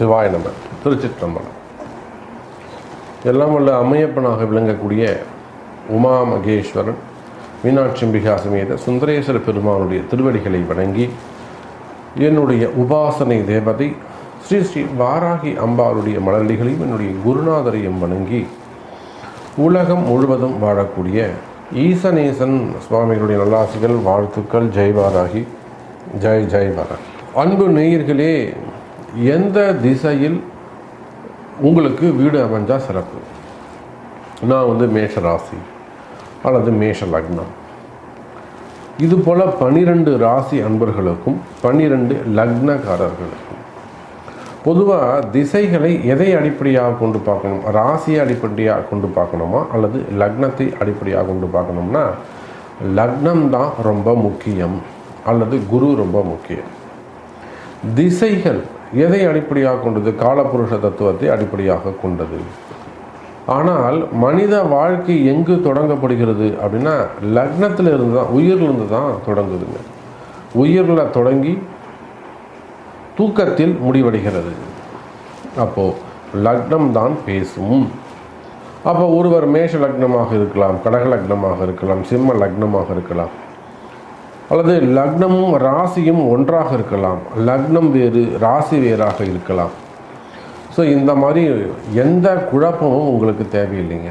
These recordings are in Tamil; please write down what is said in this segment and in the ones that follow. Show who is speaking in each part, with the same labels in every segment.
Speaker 1: சிவாய நம்ம திருச்சிற்றம்பலம். எல்லாம் உள்ள அம்மையப்பனாக விளங்கக்கூடிய உமா மகேஸ்வரன் மீனாட்சிம்பிகா சமேத சுந்தரேஸ்வர பெருமானுடைய திருவடிகளை வணங்கி என்னுடைய உபாசனை தேவதை ஸ்ரீ ஸ்ரீ வாராகி அம்பாளுடைய மலர்லிகளையும் என்னுடைய குருநாதரையும் வணங்கி உலகம் முழுவதும் வாழக்கூடிய ஈசநேசன் சுவாமிகளுடைய நல்லாசிகள் வாழ்த்துக்கள் ஜெய் வாராகி ஜெய் ஜெய் வாராகி அன்பு நேயர்களே எந்த திசையில் உங்களுக்கு வீடு அமைஞ்சால் சிறப்பு? நான் வந்து மேஷ ராசி அல்லது மேஷ லக்னம். இது போல் பனிரெண்டு ராசி அன்பர்களுக்கும் பன்னிரெண்டு லக்னக்காரர்களுக்கும். பொதுவாக திசைகளை எதை அடிப்படையாக கொண்டு பார்க்கணும்? ராசியை அடிப்படையாக கொண்டு பார்க்கணுமா? அல்லது லக்னத்தை அடிப்படையாக கொண்டு பார்க்கணும்னா லக்னம் தான் ரொம்ப முக்கியம். அல்லது குரு ரொம்ப முக்கியம். திசைகள் எதை அடிப்படையாக கொண்டது? காலப்புருஷ தத்துவத்தை அடிப்படையாக கொண்டது. ஆனால் மனித வாழ்க்கை எங்கு தொடங்கப்படுகிறது அப்படின்னா லக்னத்தில் இருந்து தான் உயிர்லேருந்து தான் தொடங்குதுங்க. உயிரில் தொடங்கி தூக்கத்தில் முடிவடைகிறது. அப்போது லக்னம் தான் பேசும். அப்போ ஒருவர் மேஷ லக்னமாக இருக்கலாம் கடக லக்னமாக இருக்கலாம் சிம்ம லக்னமாக இருக்கலாம். அல்லது லக்னமும் ராசியும் ஒன்றாக இருக்கலாம். லக்னம் வேறு ராசி வேறாக இருக்கலாம். ஸோ இந்த மாதிரி எந்த குழப்பமும் உங்களுக்கு தேவையில்லைங்க.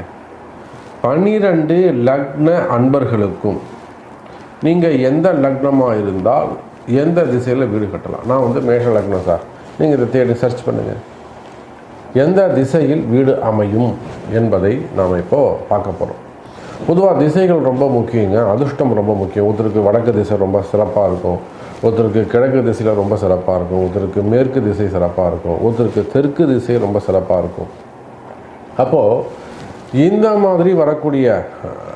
Speaker 1: பன்னிரண்டு லக்ன அன்பர்களுக்கும் நீங்கள் எந்த லக்னமாக இருந்தால் எந்த திசையில் வீடு கட்டலாம். நான் வந்து மேஷ லக்னம் சார். நீங்கள் இதை தேடி சர்ச் பண்ணுங்கள் எந்த திசையில் வீடு அமையும் என்பதை நாம் இப்போது பார்க்க போகிறோம் பொதுவாக திசைகள் ரொம்ப முக்கியங்க. அதிர்ஷ்டம் ரொம்ப முக்கியம். ஒருத்தருக்கு வடக்கு திசை ரொம்ப சிறப்பாக இருக்கும். ஒருத்தருக்கு கிழக்கு திசையில் ரொம்ப சிறப்பாக இருக்கும். ஒருத்தருக்கு மேற்கு திசை சிறப்பாக இருக்கும். ஒருத்தருக்கு தெற்கு திசை ரொம்ப சிறப்பாக இருக்கும். அப்போது இந்த மாதிரி வரக்கூடிய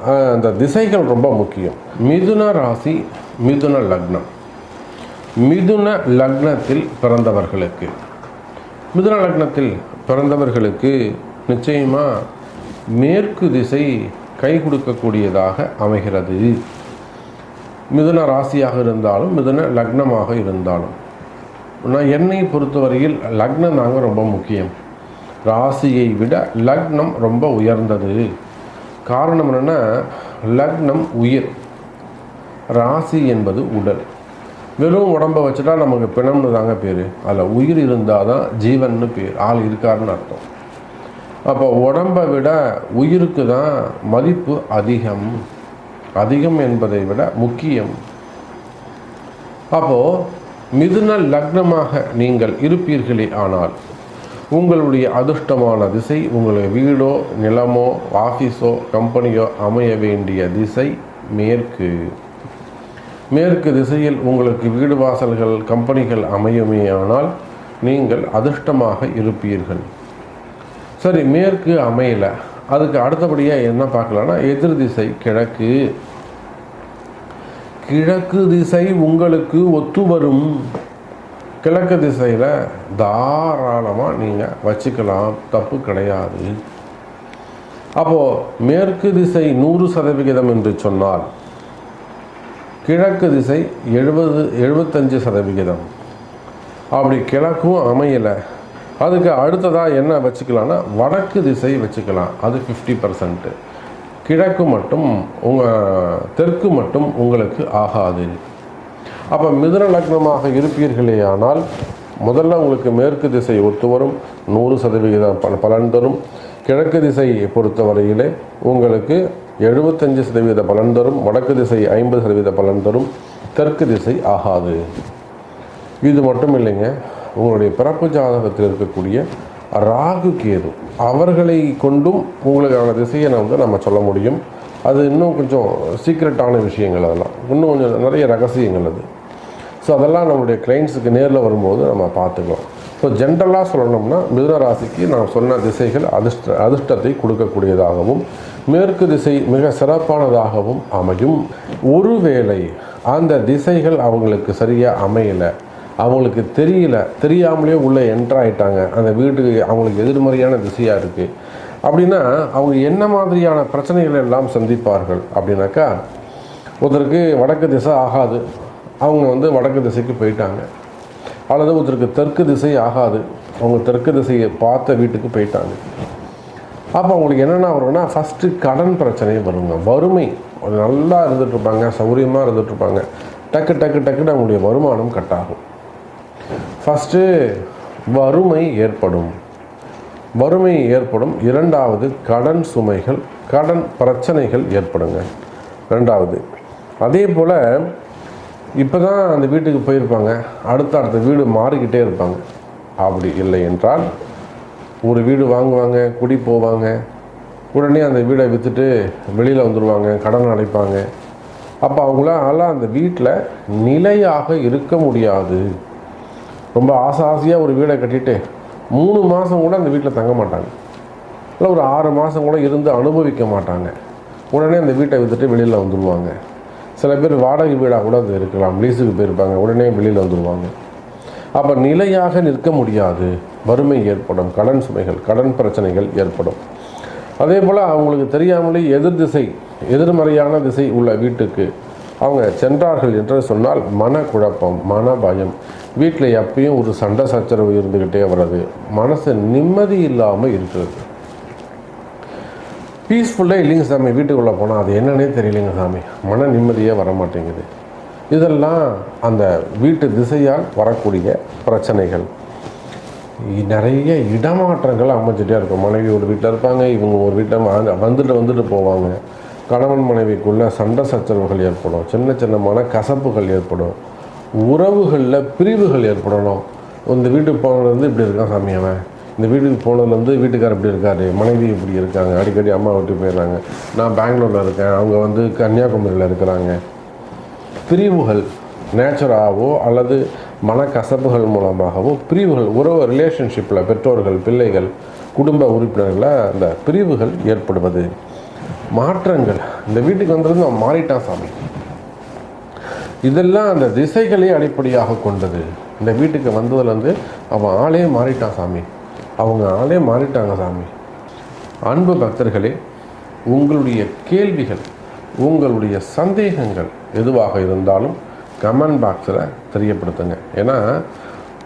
Speaker 1: அந்த திசைகள் ரொம்ப முக்கியம். மிதுன ராசி மிதுன லக்னம். மிதுன லக்னத்தில் பிறந்தவர்களுக்கு. மிதுன லக்னத்தில் பிறந்தவர்களுக்கு நிச்சயமாக மேற்கு திசை கை கொடுக்கக்கூடியதாக அமைகிறது. மிதுன ராசியாக இருந்தாலும் மிதுன லக்னமாக இருந்தாலும். நான் என்னை பொறுத்தவரையில் லக்னம் தாங்க ரொம்ப முக்கியம். ராசியை விட லக்னம் ரொம்ப உயர்ந்தது. காரணம் என்னென்னா லக்னம் உயிர். ராசி என்பது உடல். வெறும் உடம்பை வச்சுட்டா நமக்கு பிணம்னு தாங்க பேர். அதில் உயிர் இருந்தால் தான் ஜீவன்னு பேர். ஆள் இருக்காருன்னு அர்த்தம். அப்போ உடம்பை விட உயிருக்கு தான் மதிப்பு அதிகம். அதிகம் என்பதை விட முக்கியம். அப்போது மிதுன லக்னமாக நீங்கள் இருப்பீர்களே ஆனால் உங்களுடைய அதிர்ஷ்டமான திசை உங்களுடைய வீடோ நிலமோ ஆஃபீஸோ கம்பெனியோ அமைய வேண்டிய திசை மேற்கு. மேற்கு திசையில் உங்களுக்கு வீடு வாசல்கள் கம்பெனிகள் அமையுமேயானால் நீங்கள் அதிர்ஷ்டமாக இருப்பீர்கள். சரி மேற்கு அமையலை. அதுக்கு அடுத்தபடியாக என்ன பார்க்கலான்னா எதிர் திசை கிழக்கு. கிழக்கு திசை உங்களுக்கு ஒத்து வரும். கிழக்கு திசையில் தாராளமாக நீங்கள் வச்சுக்கலாம். தப்பு கிடையாது. அப்போது மேற்கு திசை நூறு சதவிகிதம் என்று சொன்னால் கிழக்கு திசை எழுபது எழுபத்தஞ்சு சதவிகிதம். அப்படி கிழக்கும் அமையலை. அதுக்கு அடுத்ததாக என்ன வச்சுக்கலான்னா வடக்கு திசை வச்சுக்கலாம். அது ஃபிஃப்டி பர்சன்ட்டு கிழக்கு மட்டும் உங்கள் தெற்கு மட்டும் உங்களுக்கு ஆகாது. அப்போ மிதுன லக்னமாக இருப்பீர்களே ஆனால் முதல்ல உங்களுக்கு மேற்கு திசை ஒத்து வரும். நூறு சதவிகிதம் பல பலன் தரும். கிழக்கு திசையை பொறுத்தவரையிலே உங்களுக்கு எழுபத்தஞ்சு சதவீத பலன் தரும். வடக்கு திசை ஐம்பது சதவீத பலன் தரும். தெற்கு திசை ஆகாது. இது மட்டும் இல்லைங்க. உங்களுடைய பிறப்பு ஜாதகத்தில் இருக்கக்கூடிய ராகு கேது அவர்களை கொண்டும் உங்களுக்கான திசையை நான் வந்து நம்ம சொல்ல முடியும். அது இன்னும் கொஞ்சம் சீக்ரெட்டான விஷயங்கள் அதெல்லாம். இன்னும் கொஞ்சம் நிறைய ரகசியங்கள் அது. ஸோ அதெல்லாம் நம்மளுடைய கிளைண்ட்ஸுக்கு நேரில் வரும்போது நம்ம பார்த்துக்கலாம். ஸோ ஜென்ரலாக சொல்லணும்னா மிதுன ராசிக்கு நான் சொன்ன திசைகள் அதிர்ஷ்ட அதிர்ஷ்டத்தை கொடுக்கக்கூடியதாகவும் மேற்கு திசை மிக சிறப்பானதாகவும் அமையும். ஒருவேளை அந்த திசைகள் அவங்களுக்கு சரியாக அமையலை அவங்களுக்கு தெரியல தெரியாமலே உள்ளே என்ட்ரு ஆகிட்டாங்க அந்த வீட்டுக்கு அவங்களுக்கு எதிர்மறையான திசையாக இருக்குது அப்படின்னா அவங்க என்ன மாதிரியான பிரச்சனைகள் எல்லாம் சந்திப்பார்கள் அப்படின்னாக்கா ஒருத்தருக்கு வடக்கு திசை ஆகாது. அவங்க வந்து வடக்கு திசைக்கு போயிட்டாங்க. அல்லது ஒருத்தருக்கு தெற்கு திசை ஆகாது. அவங்க தெற்கு திசையை பார்த்த வீட்டுக்கு போயிட்டாங்க. அப்போ அவங்களுக்கு என்னென்ன வரும்னா ஃபஸ்ட்டு கடன் பிரச்சனை வருங்க. வறுமை. நல்லா இருந்துகிட்ருப்பாங்க சௌகரியமாக இருந்துட்டு டக்கு டக்கு டக்குன்னு அவங்களுடைய வருமானம் கட் ஆகும் ஃபஸ்ட்டு வறுமை ஏற்படும். வறுமை ஏற்படும். இரண்டாவது கடன் சுமைகள் கடன் பிரச்சனைகள் ஏற்படுங்க. ரெண்டாவது அதே போல் இப்போ தான் அந்த வீட்டுக்கு போயிருப்பாங்க. அடுத்த அடுத்த வீடு மாறிக்கிட்டே இருப்பாங்க. அப்படி இல்லை என்றால் ஒரு வீடு வாங்குவாங்க குடி போவாங்க. உடனே அந்த வீடை விற்றுட்டு வெளியில் வந்துடுவாங்க கடன் அடைப்பாங்க. அப்போ அவங்களால அந்த வீட்டில் நிலையாக இருக்க முடியாது. ரொம்ப ஆசை ஆசையாக ஒரு வீடை கட்டிட்டு மூணு மாதம் கூட அந்த வீட்டில் தங்க மாட்டாங்க. இல்லை ஒரு ஆறு மாதம் கூட இருந்து அனுபவிக்க மாட்டாங்க. உடனே அந்த வீட்டை விற்றுட்டு வெளியில் வந்துடுவாங்க சில பேர் வாடகை வீடாக கூட அது இருக்கலாம். லீஸுக்கு போயிருப்பாங்க. உடனே வெளியில் வந்துடுவாங்க அப்போ நிலையாக நிற்க முடியாது. வறுமை ஏற்படும். கடன் சுமைகள் கடன் பிரச்சனைகள் ஏற்படும். அதே போல் அவங்களுக்கு தெரியாமலே எதிர் திசை எதிர்மறையான திசை உள்ள வீட்டுக்கு அவங்க சென்றார்கள் என்று சொன்னால் மனக்குழப்பம் மன பயம் வீட்டில் எப்பயும் ஒரு சண்டை சச்சரவு இருந்துக்கிட்டே வர்றது. மனசு நிம்மதி இல்லாமல் இருக்கிறது. பீஸ்ஃபுல்லாக இல்லைங்க சாமி வீட்டுக்குள்ளே போனால் அது என்னன்னே தெரியலைங்க சாமி. மன நிம்மதியே வர மாட்டேங்குது இதெல்லாம் அந்த வீட்டு திசையால் வரக்கூடிய பிரச்சனைகள். நிறைய இடமாற்றங்கள் அமைஞ்சிட்டே இருக்கும். மனைவி ஒரு வீட்டில் இருப்பாங்க இவங்க ஒரு வீட்டில் வந்துட்டு வந்துட்டு போவாங்க. கணவன் மனைவிக்குள்ளே சண்டை சச்சரவுகள் ஏற்படும். சின்ன சின்ன மனக்கசப்புகள் ஏற்படும். உறவுகளில் பிரிவுகள் ஏற்படணும். இந்த வீட்டுக்கு போனதுலேருந்து இப்படி இருக்கான் சாமி அவன். இந்த வீட்டுக்கு போனதுலேருந்து வீட்டுக்கார் இப்படி இருக்காரு. மனைவி இப்படி இருக்காங்க. அடிக்கடி அம்மா விட்டு போயிடுறாங்க. நான் பெங்களூரில் இருக்கேன். அவங்க வந்து கன்னியாகுமரியில் இருக்கிறாங்க. பிரிவுகள் நேச்சராகவோ அல்லது மனக்கசப்புகள் மூலமாகவோ பிரிவுகள் உறவு ரிலேஷன்ஷிப்பில் பெற்றோர்கள் பிள்ளைகள் குடும்ப உறுப்பினர்களில் அந்த பிரிவுகள் ஏற்படுவது. மாற்றங்கள். இந்த வீட்டுக்கு வந்தது அவன் மாறிட்டான் சாமி. இதெல்லாம் அந்த திசைகளை அடிப்படையாக கொண்டது. இந்த வீட்டுக்கு வந்ததுலேருந்து அவன் ஆளே மாறிட்டான் சாமி. அவங்க ஆளே மாறிட்டாங்க சாமி. அன்பு பக்தர்களே உங்களுடைய கேள்விகள் உங்களுடைய சந்தேகங்கள் எதுவாக இருந்தாலும் கமெண்ட் பாக்ஸில் தெரியப்படுத்துங்க. ஏன்னா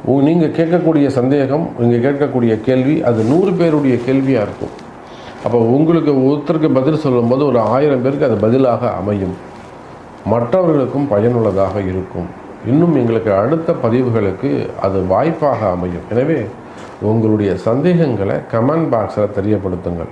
Speaker 1: நீங்கள் கேட்கக்கூடிய சந்தேகம் நீங்கள் கேட்கக்கூடிய கேள்வி அது நூறு பேருடைய கேள்வியாக இருக்கும். அப்போ உங்களுக்கு ஒருத்தருக்கு பதில் சொல்லும்போது ஒரு ஆயிரம் பேருக்கு அது பதிலாக அமையும். மற்றவர்களுக்கும் பயனுள்ளதாக இருக்கும். இன்னும் எங்களுக்கு அடுத்த பதிவுகளுக்கு அது வாய்ப்பாக அமையும். எனவே உங்களுடைய சந்தேகங்களை கமெண்ட் பாக்ஸில் தெரியப்படுத்துங்கள்.